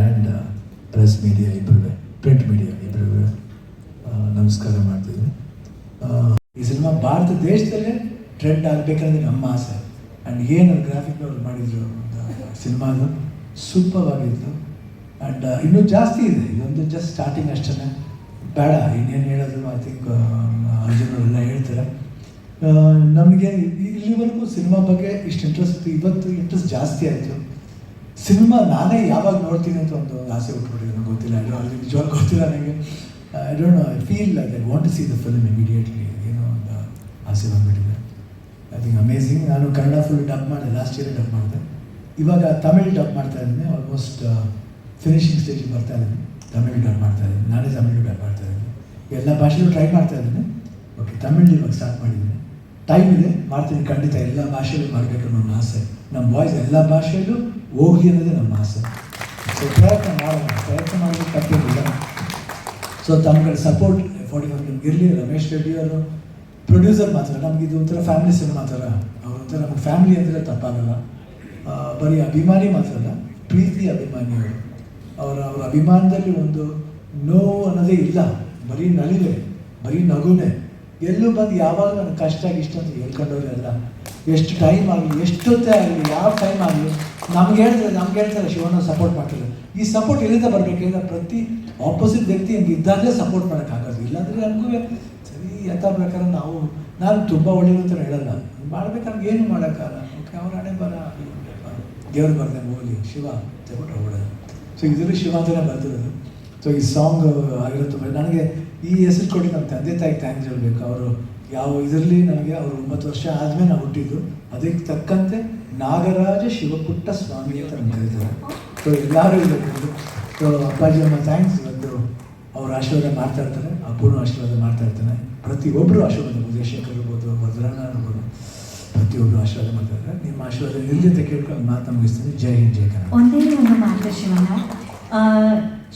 And press media ಇಬ್ಬರು print media ಇಬ್ಬರು ನಮಸ್ಕಾರ ಮಾಡ್ತಿದ್ದೀನಿ. ಈ ಸಿನಿಮಾ ಭಾರತ ದೇಶದಲ್ಲೇ ಟ್ರೆಂಡ್ ಆಗಬೇಕಂದ್ರೆ ನಮ್ಮ ಆಸೆ. ಆ್ಯಂಡ್ ಏನು ಗ್ರಾಫಿಕ್ನವ್ರು ಮಾಡಿದ್ರು ಸಿನಿಮಾದು ಸೂಪರ್ ಆಗಿತ್ತು ಆ್ಯಂಡ್ ಇನ್ನೂ ಜಾಸ್ತಿ ಇದೆ. ಇದೊಂದು ಜಸ್ಟ್ ಸ್ಟಾರ್ಟಿಂಗ್ ಅಷ್ಟೇ ಬೇಡ, ಇನ್ನೇನು ಹೇಳೋದು ಐ ಥಿಂಕ್ ಅರ್ಜುನ್ ಹೇಳ್ತಾರೆ. ನಮಗೆ ಇಲ್ಲಿವರೆಗೂ ಸಿನಿಮಾ ಬಗ್ಗೆ ಇಷ್ಟು ಇಂಟ್ರೆಸ್ಟ್ ಇವತ್ತು ಇಂಟ್ರೆಸ್ಟ್ ಜಾಸ್ತಿ ಆಯಿತು. ಸಿನಿಮಾ ನಾನೇ ಯಾವಾಗ ನೋಡ್ತೀನಿ ಅಂತ ಒಂದು ಆಸೆ ಹುಟ್ಬಿಟ್ಟಿದೆ ನನಗೆ ಗೊತ್ತಿಲ್ಲ. ಅಲ್ಲಿ ನಿಜವಾಗ ಗೊತ್ತಿಲ್ಲ ನನಗೆ I don't know I feel like I want to see the film immediately ಏನೋ ಒಂದು ಆಸೆ ಬಂದ್ಬಿಟ್ಟಿದೆ. ಐ ಥಿಂಕ್ ಅಮೇಝಿಂಗ್ ನಾನು ಕನ್ನಡ ಫುಲ್ ಡಬ್ ಮಾಡಿದೆ. ಲಾಸ್ಟ್ ಇಯರ್ ಡಬ್ ಮಾಡಿದೆ. ಇವಾಗ ತಮಿಳ್ ಡಬ್ ಮಾಡ್ತಾ ಇದ್ದೀನಿ. ಆಲ್ಮೋಸ್ಟ್ ಫಿನಿಶಿಂಗ್ ಸ್ಟೇಜಿಗೆ ಬರ್ತಾ ಇದ್ದೀನಿ. ತಮಿಳ್ ಡಬ್ ಮಾಡ್ತಾ ಇದ್ದೀನಿ. ನಾನೇ ತಮಿಳ್ ಡಬ್ ಮಾಡ್ತಾ ಇದ್ದೀನಿ. ಎಲ್ಲ ಭಾಷೆಯಲ್ಲೂ ಟ್ರೈ ಮಾಡ್ತಾ ಇದ್ದೀನಿ. ಓಕೆ ತಮಿಳ್ ಇವಾಗ ಸ್ಟಾರ್ಟ್ ಮಾಡಿದ್ದೀನಿ. ಟೈಮ್ ಇದೆ, ಮಾಡ್ತೀನಿ. ಖಂಡಿತ ಎಲ್ಲ ಭಾಷೆಯಲ್ಲೂ ಮಾಡಬೇಕು ನನ್ನ ಆಸೆ. ನಮ್ಮ ವಾಯ್ಸ್ ಎಲ್ಲ ಭಾಷೆಯಲ್ಲೂ ಹೋಗಿ ಅನ್ನೋದೇ ನಮ್ಮ ಆಸೆ. ಸೊ ಪ್ರಯತ್ನ ಮಾಡೋಣ. ಪ್ರಯತ್ನ ಮಾಡೋದು ತಪ್ಪೇನಿಲ್ಲ. ಸೊ ತಮ್ಗಳ ಸಪೋರ್ಟ್ ಫಾರ್ಟಿ ಫೈವ್ ನಿಮ್ಗೆ ಇರಲಿ. ರಮೇಶ್ ರೆಡ್ಡಿ ಅವರು ಪ್ರೊಡ್ಯೂಸರ್ ಮಾತ್ರ ನಮ್ಗೆ ಇದು ಒಂಥರ ಫ್ಯಾಮಿಲಿ ಸಿನಿಮಾ ಥರ ಅವ್ರ ಒಂಥರ ನಮಗೆ ಫ್ಯಾಮಿಲಿ ಅಂದರೆ ತಪ್ಪಾಗಲ್ಲ. ಬರೀ ಅಭಿಮಾನಿ ಮಾತ್ರ ಅಲ್ಲ, ಪ್ರೀತಿ ಅಭಿಮಾನಿಗಳು ಅವರ ಅವರ ಅಭಿಮಾನದಲ್ಲಿ ಒಂದು ನೋವು ಅನ್ನೋದೇ ಇಲ್ಲ. ಬರೀ ನಲಿವೆ, ಬರೀ ನಗುನೆ. ಎಲ್ಲೂ ಬಂದು ಯಾವಾಗ ನನ್ನ ಕಷ್ಟ ಇಷ್ಟ ಅಂತ ಹೇಳ್ಕೊಂಡವ್ರೆ ಅಲ್ಲ? ಎಷ್ಟು ಟೈಮ್ ಆಗಲಿ ಎಷ್ಟೊತ್ತೇ ಆಗಲಿ, ಯಾವ ಟೈಮ್ ಆಗಲಿ ನಮ್ಗೆ ಹೇಳ್ತಾರೆ ನಮ್ಗೆ ಹೇಳ್ತಾರೆ ಶಿವನ ಸಪೋರ್ಟ್ ಮಾಡ್ತಾರೆ. ಈ ಸಪೋರ್ಟ್ ಎಲ್ಲಿಂದ ಬರಬೇಕಂದ್ರೆ ಪ್ರತಿ ಆಪೋಸಿಟ್ ವ್ಯಕ್ತಿ ಹಂಗೆ ಇದ್ದಾಗಲೇ ಸಪೋರ್ಟ್ ಮಾಡೋಕ್ಕಾಗೋದು ಇಲ್ಲಾಂದರೆ ನಮಗೂ ಸರಿ ಯಥಾ ಪ್ರಕಾರ ನಾವು ನಾನು ತುಂಬ ಒಳ್ಳೆಯದು ಅಂತ ಹೇಳಲ್ಲ. ಮಾಡ್ಬೇಕಂದ್ರೆ ಏನು ಮಾಡೋಕ್ಕಾಗಲ್ಲ. ಓಕೆ, ಅವ್ರ ಹಣೆ ಬರ ದೇವ್ರು ಬರ್ದಂಗೆ ಹೋಗಲಿ. ಶಿವ ತಗೊಂಡು ಹೋಗೋಣ ಸೊ ಇದರಲ್ಲಿ ಶಿವ ಅಂತಲೇ ಬರ್ತಿರೋದು ಸೊ ಈ ಸಾಂಗ್ ಆಗಿರೋ ನನಗೆ ಈ ಹೆಸರು ಕೊಟ್ಟು ನಮ್ಮ ತಂದೆ ತಾಯಿಗೆ ಥ್ಯಾಂಕ್ಸ್ ಹೇಳಬೇಕು. ಅವರು ಯಾವ ಇದರಲ್ಲಿ ನನಗೆ ಅವರು ಒಂಬತ್ತು ವರ್ಷ ಆದಮೇಲೆ ನಾವು ಹುಟ್ಟಿದ್ದು ಅದಕ್ಕೆ ತಕ್ಕಂತೆ ನಾಗರಾಜ ಶಿವಪುಟ್ಟ ಸ್ವಾಮಿ ಅಂತ ನಮ್ಮ ಕರೀತಾರೆ. ಸೊ ಎಲ್ಲರೂ ಇರಬೇಕು ಸೊ ಅಪ್ಪಾಜಿ ಅಮ್ಮ ಥ್ಯಾಂಕ್ಸ್ ಇವತ್ತು ಅವರು ಆಶೀರ್ವಾದ ಮಾಡ್ತಾ ಇರ್ತಾರೆ. ಅಪೂರ್ಣ ಆಶೀರ್ವಾದ ಮಾಡ್ತಾ ಇರ್ತಾನೆ ಪ್ರತಿಯೊಬ್ಬರು ಆಶೀರ್ವಾದ ಉದ್ದೇಶಕ್ಕೆ ಇರ್ಬೋದು ಭದ್ರಣ್ಣ ಇರ್ಬೋದು. ಪ್ರತಿಯೊಬ್ಬರು ಆಶೀರ್ವಾದ ಮಾಡ್ತಾ ಇರ್ತಾರೆ. ನಿಮ್ಮ ಆಶೀರ್ವಾದ ಇರಲಿ ಕೇಳ್ಕೊಂಡು ಮಾತು ಮುಗಿಸ್ತೀನಿ. ಜೈ ಹಿಂದ್ ಜೈ ಕನ್ನಡ. ಒಂದೇ ಒಂದು ಆ,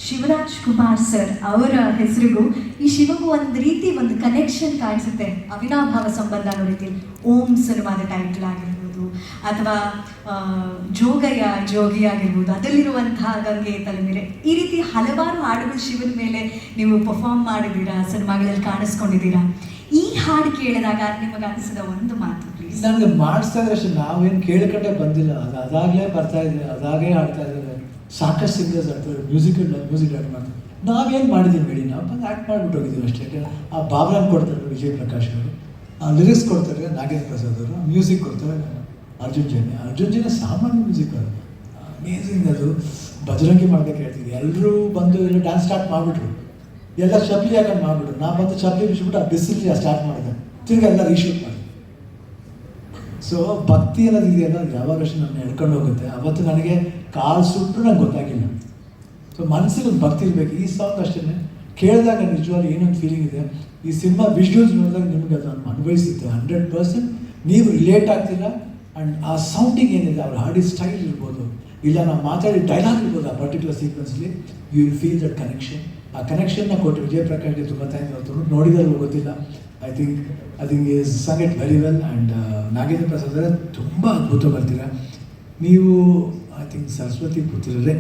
ಶಿವರಾಜ್ ಕುಮಾರ್ ಸರ್ ಅವರ ಹೆಸರಿಗೂ ಈ ಶಿವಗೂ ಒಂದು ರೀತಿ ಒಂದು ಕನೆಕ್ಷನ್ ಕಾಣಿಸುತ್ತೆ. ಅವಿನಾಭಾವ ಸಂಬಂಧ ರೀತಿಯಲ್ಲಿ ಓಂ ಸಿನಿಮಾದ ಟೈಟಲ್ ಆಗಿರ್ಬೋದು, ಅಥವಾ ಜೋಗಯ್ಯ, ಜೋಗಿ ಆಗಿರ್ಬೋದು, ಅದರಲ್ಲಿರುವಂತಹ ಗಂಗೆ, ತಲೆಮೇಲೆ ಈ ರೀತಿ ಹಲವಾರು ಹಾಡುಗಳು ಶಿವನ ಮೇಲೆ ನೀವು ಪರ್ಫಾರ್ಮ್ ಮಾಡಿದ್ದೀರಾ, ಸಿನಿಮಾಗಳಲ್ಲಿ ಕಾಣಿಸ್ಕೊಂಡಿದ್ದೀರಾ? ಈ ಹಾಡು ಕೇಳಿದಾಗ ನಿಮಗೆ ಅನಿಸಿದ ಒಂದು ಮಾತು ಪ್ಲೀಸ್ ನನಗೆ ಮಾಡಿಸ್ತಾ ಇದ್ರೆ ಅಷ್ಟೇ, ನಾವೇನು ಕೇಳಿಕಟ್ಟೆ ಬಂದಿಲ್ಲ. ಅದು ಅದಾಗಲೇ ಬರ್ತಾ ಇದೆ ಅದಾಗೇ ಆಡ್ತಾ ಇದ್ದಾರೆ ಸಾಕಷ್ಟು ಸಿಂಗರ್ಸ್ ಆಡ್ತಾರೆ ಮ್ಯೂಸಿಕ್ ಮ್ಯೂಸಿಕ್ ಆ್ಯಕ್ಟ್ ಮಾಡ್ತಾರೆ ನಾವೇನು ಮಾಡಿದ್ದೀವಿ ಹೇಳಿ, ನಾವು ಬಂದು ಆ್ಯಕ್ಟ್ ಮಾಡಿಬಿಟ್ಟು ಹೋಗಿದ್ದೀವಿ ಅಷ್ಟೇ. ಆ ಬಾಬ್ರಾನ್ ಕೊಡ್ತಾರೆ ವಿಜಯ್ ಪ್ರಕಾಶ್ ಅವರು. ಆ ಲಿರಿಕ್ಸ್ ಕೊಡ್ತಾರೆ, ನಾಗೇಂದ್ರ ಪ್ರಸಾದ್ ಅವರು. ಮ್ಯೂಸಿಕ್ ಕೊಡ್ತಾರೆ, ಅರ್ಜುನ್ ಜನ್ಯ. ಅರ್ಜುನ್ ಜನ್ಯ ಸಾಮಾನ್ಯ ಮ್ಯೂಸಿಕ್ ಅದು ಅಮೇಝಿಂಗ್ ಅದು. ಬಜರಂಗಿ ಮಾಡ್ಬೇಕು ಹೇಳ್ತಿದ್ವಿ. ಎಲ್ಲರೂ ಬಂದು ಡ್ಯಾನ್ಸ್ ಸ್ಟಾರ್ಟ್ ಮಾಡಿಬಿಟ್ರು. ಎಲ್ಲ ಶಬ್ಲಿ ಹಾಕೊಂಡು ಮಾಡ್ಬಿಟ್ರು? ನಾ ಮತ್ತೆ ಶಬ್ಲಿ ಬಿಚ್ಬಿಟ್ಟು ಆ ಬಿಸಿಲು ಸ್ಟಾರ್ಟ್ ಮಾಡಿದೆ. ತಿರ್ಗಿ ಎಲ್ಲ ರೀಶೂಟ್ ಮಾಡಿದೆ. ಸೊ ಭಕ್ತಿ ಅನ್ನೋದು ಇದೆಯಲ್ಲ ಯಾವಾಗ ಯಾವಾಗಷ್ಟು ನನ್ನ ಎಳ್ಕೊಂಡು ಹೋಗುತ್ತೆ. ಅವತ್ತು ನನಗೆ ಕಾಲು ಸುಟ್ಟರು ನಂಗೆ ಗೊತ್ತಾಗಿಲ್ಲ. ಸೊ ಮನಸ್ಸಿಗೆ ಒಂದು ಭಕ್ತಿ ಇರಬೇಕು. ಈ ಸಾಂಗ್ ಅಷ್ಟೇ ಕೇಳಿದಾಗ ನಿಜವಾಗ್ಲೂ ಏನೊಂದು ಫೀಲಿಂಗ್ ಇದೆ. ಈ ಸಿನಿಮಾ ವಿಜುವಲ್ಸ್ ನೋಡಿದಾಗ ನಿಮಗೆ ಅದನ್ನು ಅನುಭವಿಸುತ್ತೆ ಹಂಡ್ರೆಡ್ ಪರ್ಸೆಂಟ್ ನೀವು ರಿಲೇಟ್ ಆಗ್ತೀರಾ ಆ್ಯಂಡ್ ಆ ಸೌಂಡಿಂಗ್ ಏನಿದೆ, ಅವ್ರ ಹಾಡಿ ಸ್ಟೈಲ್ ಇರ್ಬೋದು. ಇಲ್ಲ, ನಾವು ಮಾತಾಡಿ ಡೈಲಾಗ್ ಇರ್ಬೋದು ಆ particular ಸೀಕ್ವೆನ್ಸ್ಲಿ you will feel that connection ಆ ಕನೆಕ್ಷನ್ನ ಕೊಟ್ಟು ವಿಜಯ್ ಪ್ರಕಾಶ್ಗೆ ತುಂಬ ಥ್ಯಾಂಕ್ಸ್ ಹೇಳ್ತಾರೆ ನೋಡಿದರೂ ಗೊತ್ತಿಲ್ಲ. I think I think is sung it very well and Nagendra Prasad ಅವರೇ ತುಂಬ ಅದ್ಭುತ ಬರ್ತೀರ. ನೀವು ಐ ಥಿಂಕ್ ಸರಸ್ವತಿ ಪುತ್ರರೇ